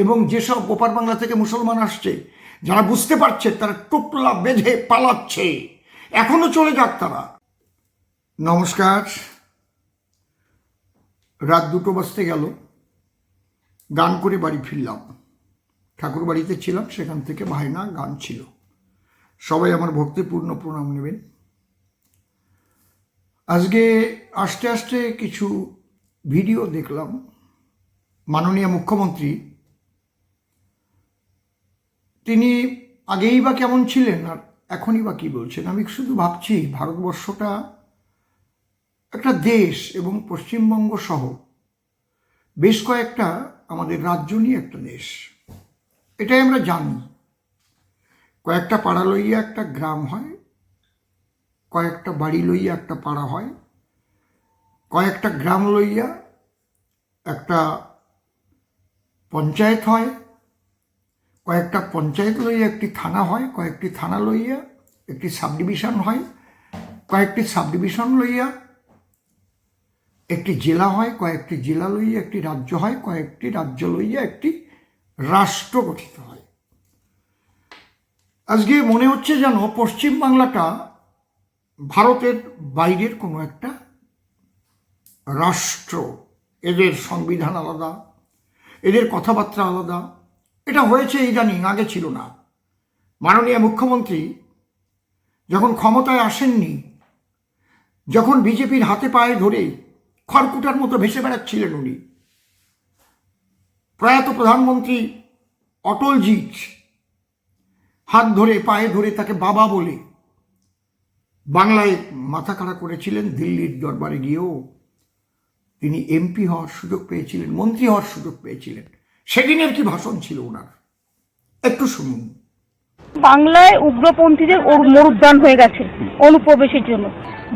এবং যেসব ওপার বাংলা থেকে মুসলমান আসছে, যারা বুঝতে পারছে, তারা টোপলা বেঁধে পালাচ্ছে। এখনও চলে যাক তারা। নমস্কার। রাত দুটো বাজতে গেল। গান করে বাড়ি ফিরলাম। ঠাকুর বাড়িতে ছিলাম, সেখান থেকে ভাইনা গান ছিল। সবাই আমার ভক্তিপূর্ণ প্রণাম নেবেন। আজকে আস্তে আস্তে কিছু ভিডিও দেখলাম। মাননীয় মুখ্যমন্ত্রী তিনি আগেই বা কেমন ছিলেন আর এখনই বা কী বলছেন? আমি শুধু ভাবছি ভারতবর্ষটা একটা দেশ এবং পশ্চিমবঙ্গ সহ বেশ কয়েকটা আমাদের রাজ্য নিয়ে একটা দেশ। এটাই আমরা জানি। কয়েকটা পাড়া লইয়া একটা গ্রাম হয়, কয়েকটা বাড়ি লইয়া একটা পাড়া হয়, কয়েকটা গ্রাম লইয়া একটা পঞ্চায়েত হয় কয়েকটা পঞ্চায়েত লইয়া একটি থানা হয়, কয়েকটি থানা লইয়া একটি সাব ডিভিশন হয়, কয়েকটি সাব ডিভিশন লইয়া একটি জেলা হয়, কয়েকটি জেলা লইয়া একটি রাজ্য হয়, কয়েকটি রাজ্য লইয়া একটি রাষ্ট্র গঠিত হয়। আজকে মনে হচ্ছে যেন পশ্চিমবাংলাটা ভারতের বাইরের কোনো একটা রাষ্ট্র। এদের সংবিধান আলাদা, এদের কথাবার্তা আলাদা এটা হয়েছে ইদানিং আগে ছিল না। মাননীয় মুখ্যমন্ত্রী যখন ক্ষমতায় আসেননি, যখন বিজেপির হাতে পায়ে ধরে খড়কুটার মতো ভেসে বেড়াচ্ছিলেন উনি, প্রয়াত প্রধানমন্ত্রী অটলজি হাত ধরে, পায়ে ধরে তাকে বাবা বলে বাংলায় মাথা কাড়া করেছিলেন, দিল্লির দরবারে গিয়েও তিনি এমপি হওয়ার সুযোগ পেয়েছিলেন, মন্ত্রী হওয়ার সুযোগ পেয়েছিলেন। সেদিনের কি ভাষণ ছিল ওনার? একটু শুনুন। বাংলায় উগ্রপন্থীদের ওর মরুদ্যান হয়ে গেছে অনুপ্রবেশের জন্য।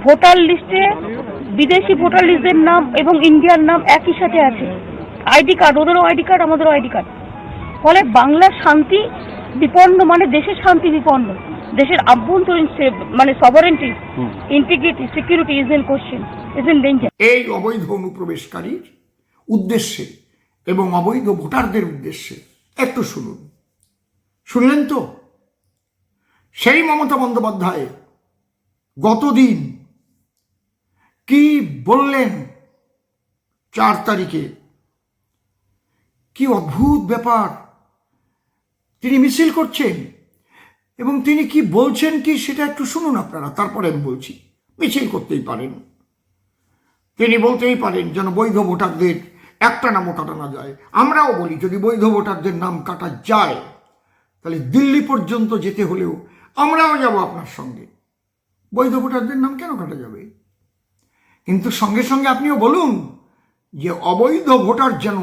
ভোটার লিস্টে বিদেশি ভোটার লিস্টের নাম এবং ইন্ডিয়ার নাম একই সাথে আছে। আইডি কার্ড ওদেরও আইডি কার্ড আমাদেরও আইডি কার্ড। ফলে বাংলার শান্তি বিপন্ন মানে দেশের শান্তি বিপন্ন। দেশের আভ্যন্তরীণ মানে sovereignty integrity security is in question is in danger এই অবৈধ অনুপ্রবেশকারীর উদ্দেশ্যে এবং অবৈধ ভোটারদের উদ্দেশ্যে। একটু শুনুন। শুনলেন তো? সেই মমতা বন্দ্যোপাধ্যায় গতদিন কি বললেন চার তারিখে? কি অদ্ভুত ব্যাপার। তিনি মিছিল করছেন এবং তিনি কি বলছেন কি সেটা একটু শুনুন আপনারা, তারপরে আমি বলছি। মিছিল করতেই পারেন। তিনি বলতেই পারেন যেন বৈধ ভোটারদের একটা নামও কাটা না যায় আমরাও বলি যদি বৈধ ভোটারদের নাম কাটা যায় তাহলে দিল্লি পর্যন্ত যেতে হলেও আমরাও যাব আপনার সঙ্গে বৈধ ভোটারদের নাম কেন কাটা যাবে কিন্তু সঙ্গে সঙ্গে আপনিও বলুন যে অবৈধ ভোটার যেন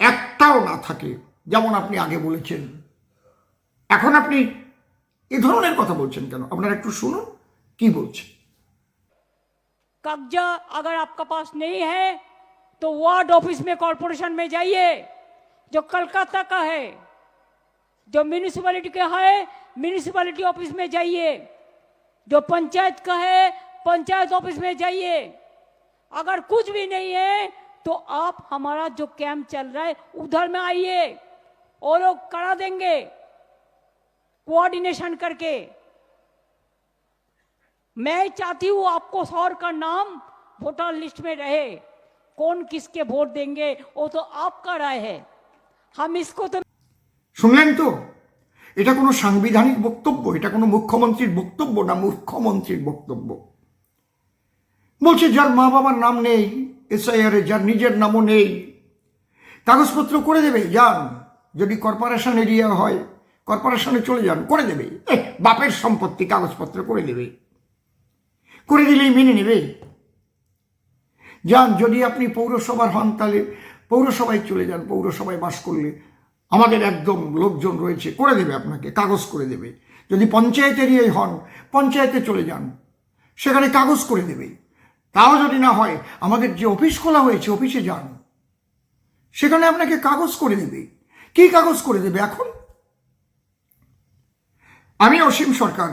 একটাও না থাকে যেমন আপনি আগে বলেছেন এখন আপনি এ ধরনের কথা বলছেন কেন আপনারা একটু শুনুন কি বলছে कब्जा अगर आपका पास नहीं है तो वार्ड ऑफ़िस में कॉरपोरेशन में जाइए, जो कलकत्ता का है, जो म्यूनिसिपैलिटी का है म्यूनिसिपैलिटी ऑफ़िस में जाइए, जो पंचायत का है, पंचायत ऑफ़िस में जाइए। अगर कुछ भी नहीं है तो आप हमारा जो कैंप चल रहा है, उधर में आइए, और लोग करा देंगे कोऑर्डिनेशन करके। मैं चाहती हूँ आपको सौर का नाम वोटर लिस्ट में रहे। कौन किसके वोट देंगे वो तो आपका राय है हम इसको तो শুনলেন তো এটা কোনো সাংবিধানিক বক্তব্য এটা কোনো মুখ্যমন্ত্রীর বক্তব্য না মুখ্যমন্ত্রীর বক্তব্য বলছে যার মা বাবার নাম নেই এসআইআর যার নিজের নামও নেই কাগজপত্র করে দেবে যান যদি কর্পোরেশন এরিয়া হয় কর্পোরেশনে চলে যান করে দেবে এহ, বাপের সম্পত্তি কাগজপত্র করে দেবে করে দিলেই মেনে নেবে যান, যদি আপনি পৌরসভার হন তাহলে পৌরসভায় চলে যান, পৌরসভায় বাস করলে। আমাদের একদম লোকজন রয়েছে, করে দেবে আপনাকে, কাগজ করে দেবে। যদি পঞ্চায়েতেরই হন, পঞ্চায়েতে চলে যান, সেখানে কাগজ করে দেবে। তাও যদি না হয়, আমাদের যে অফিস খোলা হয়েছে, অফিসে যান। সেখানে আপনাকে কাগজ করে দেবে। কি কাগজ করে দেবে এখন? আমি অসীম সরকার।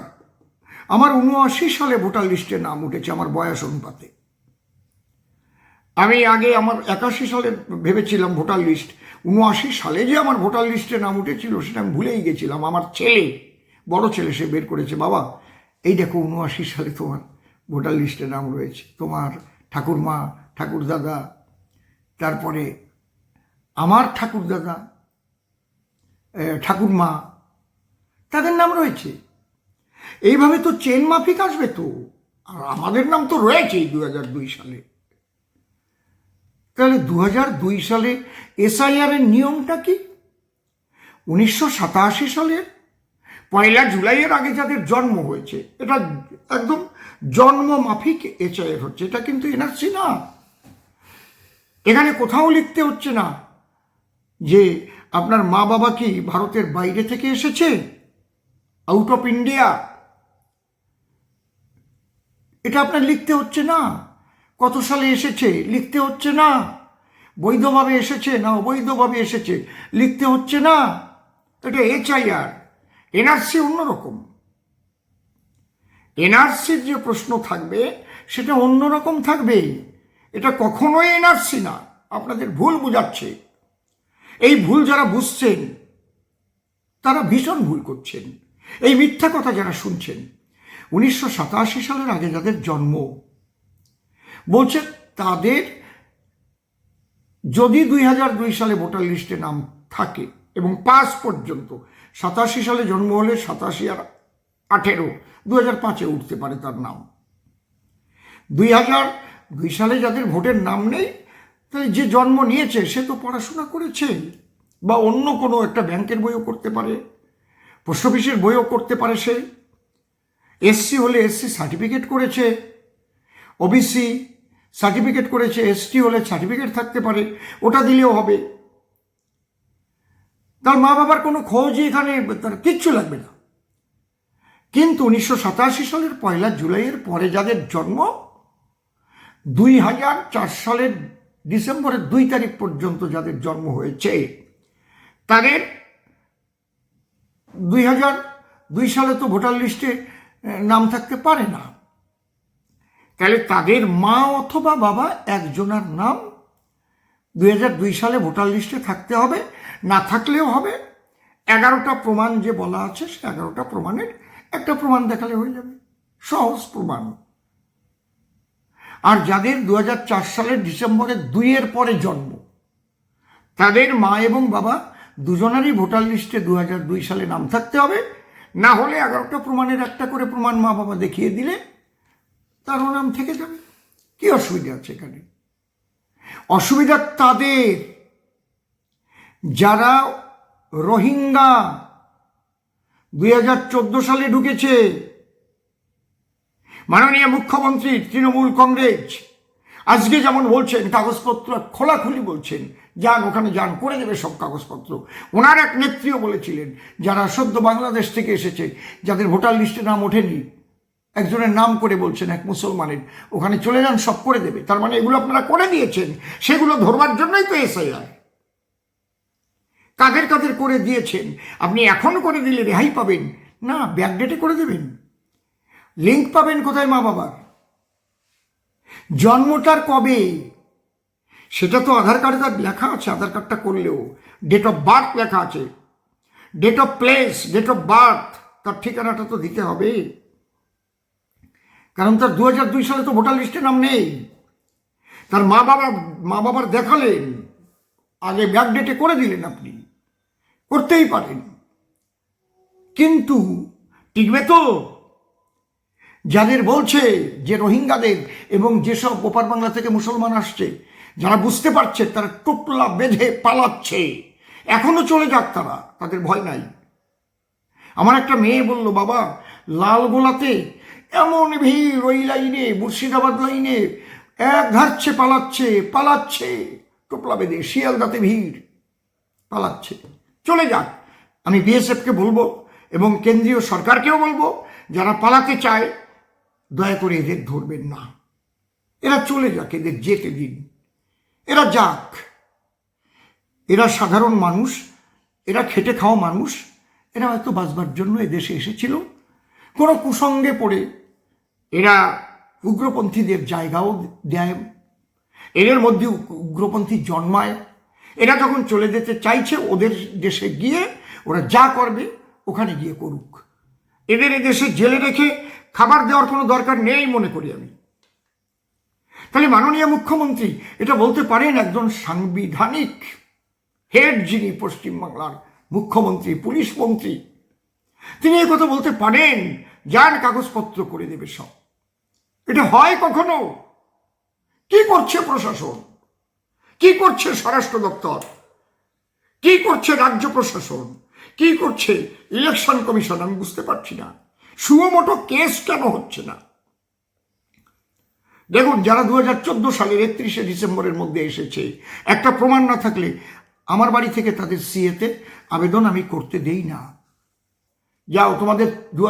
আমার উনআশি সালে ভোটার লিস্টে নাম উঠেছে, আমার বয়স অনুপাতে। আমি আগে আমার একাশি সালে ভেবেছিলাম ভোটার লিস্ট। উনআশি সালে যে আমার ভোটার লিস্টে নাম উঠেছিল সেটা আমি ভুলেই গেছিলাম। আমার ছেলে, বড় ছেলে সে বের করেছে। বাবা, এই দেখো উনআশি সালে তোমার ভোটার লিস্টে নাম রয়েছে। তোমার ঠাকুরমা, ঠাকুরদাদা, তারপরে আমার ঠাকুরদাদা ঠাকুরমা, তাদের নাম রয়েছে। এইভাবে তো চেন মাফিক আসবে তো। আর আমাদের নাম তো রয়েছেই দু হাজার দুই সালে। তাহলে দু দুই সালে এসআইআর এর নিয়মটা কি? উনিশশো সাতাশি সালের? পয়লা জুলাইয়ের আগে যাদের জন্ম হয়েছে, এটা একদম জন্ম মাফিক এসআইআর হচ্ছে, এটা কিন্তু এনআরসি না। এখানে কোথাও লিখতে হচ্ছে না যে আপনার মা বাবা কি ভারতের বাইরে থেকে এসেছে? আউট অফ ইন্ডিয়া এটা আপনার লিখতে হচ্ছে না। কত সালে এসেছে? লিখতে হচ্ছে না। বৈধভাবে এসেছে না অবৈধভাবে এসেছে? লিখতে হচ্ছে না। এটা এইচআইআর এনআরসি অন্যরকম এনআরসির যে প্রশ্ন থাকবে, সেটা অন্যরকম থাকবে। এটা কখনোই এনআরসি না। আপনাদের ভুল বুঝাচ্ছে। এই ভুল যারা বুঝছেন, তারা ভীষণ ভুল করছেন। এই মিথ্যা কথা যারা শুনছেন, উনিশশো সাতাশি সালের আগে যাদের জন্ম বলছে তাদের যদি দুই হাজার দুই সালে ভোটার লিস্টে নাম থাকে এবং পাস পর্যন্ত, সাতাশি সালে জন্ম হলে সাতাশি আর আঠেরো দু হাজার পাঁচে উঠতে পারে তার নাম। দুই হাজার দুই সালে যাদের ভোটের নাম নেই তাহলে যে জন্ম নিয়েছে, সে তো পড়াশোনা করেছে বা অন্য কোনো একটা ব্যাংকের বইও করতে পারে, পোস্ট অফিসের বইও করতে পারে সে। এসসি হলে এসসি সার্টিফিকেট করেছে, ওবিসি সার্টিফিকেট করেছে এসটি হলে সার্টিফিকেট থাকতে পারে, ওটা দিলেও হবে। তার মা বাবার কোনো খোঁজই এখানে, তার কিচ্ছু লাগবে না। কিন্তু উনিশশো সাতাশি সালের পয়লা জুলাইয়ের পরে যাদের জন্ম, দুই হাজার চার সালের ডিসেম্বরের দুই তারিখ পর্যন্ত যাদের জন্ম হয়েছে, তাদের দুই হাজার দুই সালে তো ভোটার লিস্টে নাম থাকতে পারে না। তাহলে তাদের মা অথবা বাবা একজনের নাম দুই হাজার দুই সালে ভোটার লিস্টে থাকতে হবে, না থাকলেও হবে। এগারোটা প্রমাণ যে বলা আছে, সে এগারোটা প্রমাণের একটা প্রমাণ দেখালে হয়ে যাবে। সহজ প্রমাণ। আর যাদের দু হাজার চার সালের ডিসেম্বরের দুইয়ের পরে জন্ম, তাদের মা এবং বাবা দুজনেরই ভোটার লিস্টে দু সালে নাম থাকতে হবে। না হলে এগারোটা প্রমাণের একটা করে প্রমাণ মা বাবা দেখিয়ে দিলে তারও নাম থেকে যাবে। কি অসুবিধা আছে এখানে? অসুবিধা তাদের। যারা রোহিঙ্গা দুই হাজার চোদ্দ সালে ঢুকেছে, মাননীয় মুখ্যমন্ত্রী, তৃণমূল কংগ্রেস, আজকে যেমন বলছেন, কাগজপত্র খোলাখুলি বলছেন, যান, ওখানে যান, করে দেবে সব কাগজপত্র। ওনার এক নেত্রীও বলেছিলেন, যারা সদ্য বাংলাদেশ থেকে এসেছে, যাদের ভোটার লিস্টে নাম ওঠেনি একজনের নাম করে বলছেন এক মুসলমানের, ওখানে চলে যান, সব করে দেবে। তার মানে এগুলো আপনারা করে দিয়েছেন, সেগুলো ধরবার জন্যই তো এসআইআর কাদের কাদের করে দিয়েছেন? আপনি এখন করে দিলে রেহাই পাবেন। না ব্যাকডেটে করে দেবেন। লিঙ্ক পাবেন কোথায় মা বাবার? জন্মটার কবে? সেটা তো আধার কার্ডে তার লেখা আছে, আধার কার্ডটা করলেও। ডেট অফ বার্থ লেখা আছে। Date of place date of birth তার ঠিকানাটা তো দিতে হবে। কারণ তার দু দুই সালে তো ভোটার লিস্টে নাম নেই। তার মা বাবা, মা বাবার দেখালেন। আগে ব্যাকডেটে করে দিলেন আপনি। করতেই পারেন। কিন্তু টিকবে তো। যাদের বলছে যে রোহিঙ্গাদের এবং যেসব ওপার বাংলা থেকে মুসলমান আসছে, যারা বুঝতে পারছে, তারা টুকলা বেঁধে পালাচ্ছে। এখনও চলে যাক তারা, তাদের ভয় নাই। আমার একটা মেয়ে বলল, বাবা লালগোলাতে এমন ভিড় ওই লাইনে, মুর্শিদাবাদ লাইনে, এক ধারছে পালাচ্ছে পালাচ্ছে। টোপলা বেঁধে শিয়ালদাতে ভিড়, পালাচ্ছে। চলে যাক, আমি বিএসএফকে বলব এবং কেন্দ্রীয় সরকারকেও বলব, যারা পালাতে চায়, দয়া করে এদের ধরবেন না। এরা চলে যাক, এদের যেতে দিন। এরা যাক। এরা সাধারণ মানুষ, এরা খেটে খাওয়া মানুষ, এরা হয়তো বাঁচবার জন্য এদেশে এসেছিল। কোনো কুসঙ্গে পড়ে এরা উগ্রপন্থীদের জায়গাও দেয়। এদের মধ্যে উগ্রপন্থী জন্মায়। এরা যখন চলে যেতে চাইছে ওদের দেশে গিয়ে ওরা যা করবে ওখানে গিয়ে করুক। এদের এদেশে জেলে রেখে খাবার দেওয়ার কোনো দরকার নেই মনে করি আমি। তাহলে মাননীয় মুখ্যমন্ত্রী এটা বলতে পারেন একজন সাংবিধানিক হেড যিনি পশ্চিমবাংলার মুখ্যমন্ত্রী, পুলিশ মন্ত্রী তিনি এই কথা বলতে পারেন যার কাগজপত্র করে দেবে সব। এটা হয় কখনো? কি করছে প্রশাসন? কি করছে স্বরাষ্ট্র দপ্তর? কি করছে রাজ্য প্রশাসন? কি করছে ইলেকশন কমিশন? আমি বুঝতে পারছি না। সুমোটো কেস কেন হচ্ছে না? দেখুন, যারা দু হাজার চোদ্দ সালের একত্রিশে ডিসেম্বরের মধ্যে এসেছে, একটা প্রমাণ না থাকলে আমার বাড়ি থেকে তাদের সিএতে আবেদন আমি করতে দেই না। যাও, তোমাদের দু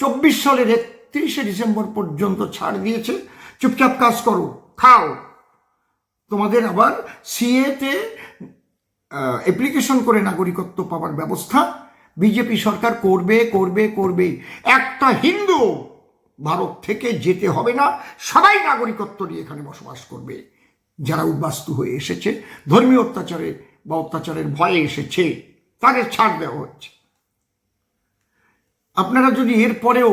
চব্বিশ সালের একত্রিশে ডিসেম্বর পর্যন্ত ছাড় দিয়েছে। চুপচাপ কাজ করো, খাও। তোমাদের আবার সিএতে অ্যাপ্লিকেশন করে নাগরিকত্ব পাওয়ার ব্যবস্থা বিজেপি সরকার করবে করবে করবে একটা হিন্দু ভারত থেকে যেতে হবে না, সবাই নাগরিকত্ব নিয়ে এখানে বসবাস করবে। যারা উদ্বাস্তু হয়ে এসেছে, ধর্মীয় অত্যাচারে বা অত্যাচারের ভয়ে এসেছে, তাদের ছাড় দেওয়া হচ্ছে। আপনারা যদি এরপরেও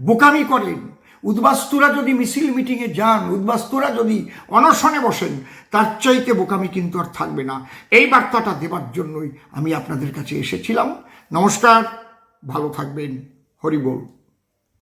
বোকামি করেন, উদ্বাস্তুরা যদি মিছিল মিটিংয়ে যান, উদ্বাস্তুরা যদি অনশনে বসেন, তার চাইতে বোকামি কিন্তু আর থাকবে না। এই বার্তাটা দেবার জন্যই আমি আপনাদের কাছে এসেছিলাম। নমস্কার, ভালো থাকবেন। হরিবোল